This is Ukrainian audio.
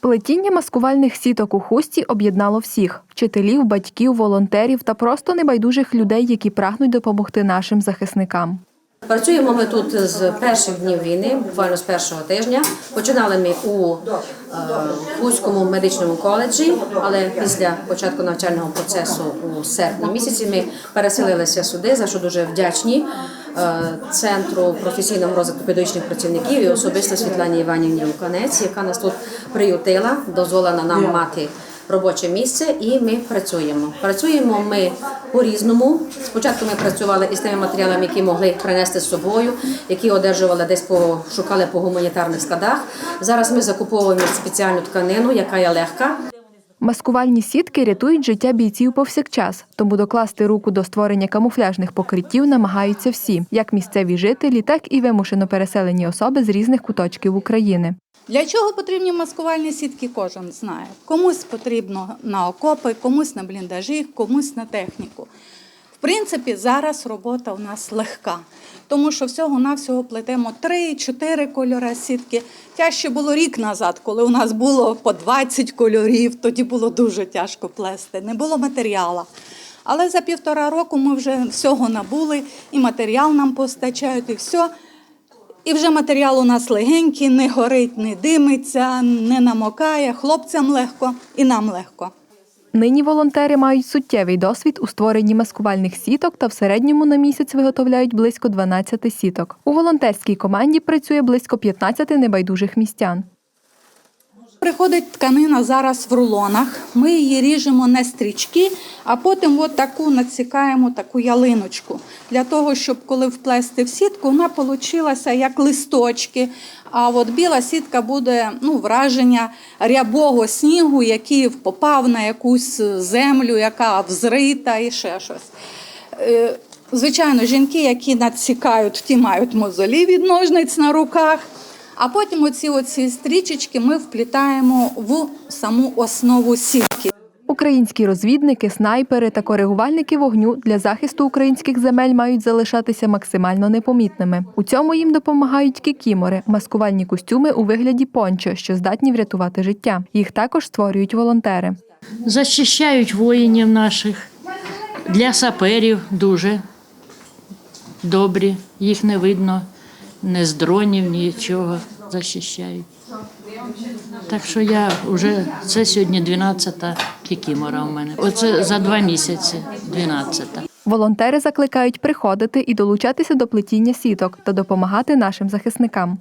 Плетіння маскувальних сіток у хусті об'єднало всіх вчителів, батьків, волонтерів та просто небайдужих людей, які прагнуть допомогти нашим захисникам. Працюємо ми тут з перших днів війни, буквально з першого тижня. Починали ми у е, Луцькому медичному коледжі, але після початку навчального процесу у серпні місяці ми переселилися сюди, за що дуже вдячні е, центру професійного розвитку педагогічних працівників і особисто Світлані Іванівні Луканець, яка нас тут приютила, дозволила нам мати робоче місце, і ми працюємо. Працюємо ми по-різному. Спочатку ми працювали із тими матеріалами, які могли принести з собою, які одержували десь по шукали по гуманітарних складах. Зараз ми закуповуємо спеціальну тканину, яка є легка. Маскувальні сітки рятують життя бійців повсякчас, тому докласти руку до створення камуфляжних покриттів намагаються всі, як місцеві жителі, так і вимушено переселені особи з різних куточків України. Для чого потрібні маскувальні сітки, кожен знає. Комусь потрібно на окопи, комусь на бліндажі, комусь на техніку. Принципі, зараз робота у нас легка, тому що всього-навсього плетемо 3-4 кольори сітки. Тяжче було рік назад, коли у нас було по 20 кольорів, тоді було дуже тяжко плести, не було матеріалу. Але за півтора року ми вже всього набули, і матеріал нам постачають, і все. І вже матеріал у нас легенький, не горить, не димиться, не намокає. Хлопцям легко і нам легко. Нині волонтери мають суттєвий досвід у створенні маскувальних сіток та в середньому на місяць виготовляють близько 12 сіток. У волонтерській команді працює близько 15 небайдужих містян. Приходить тканина зараз в рулонах. Ми її ріжемо на стрічки, а потім от таку надсікаємо таку ялиночку. Для того, щоб коли вплести в сітку, вона получилася як листочки. А от біла сітка буде ну, враження рябого снігу, який попав на якусь землю, яка взрита і ще щось. Е, Звичайно, жінки, які надсікають, ті мають мозолі від ножниць на руках. А потім оці, оці стрічечки ми вплітаємо в саму основу сітки. Українські розвідники, снайпери та коригувальники вогню для захисту українських земель мають залишатися максимально непомітними. У цьому їм допомагають кікімори, маскувальні костюми у вигляді пончо, що здатні врятувати життя. Їх також створюють волонтери. Захищають воїнів наших. Для саперів дуже добрі. Їх не видно ні з дронів, нічого захищають. Так що я вже це сьогодні 12-та кікімора у мене. Оце за два місяці 12-та. Волонтери закликають приходити і долучатися до плетіння сіток та допомагати нашим захисникам.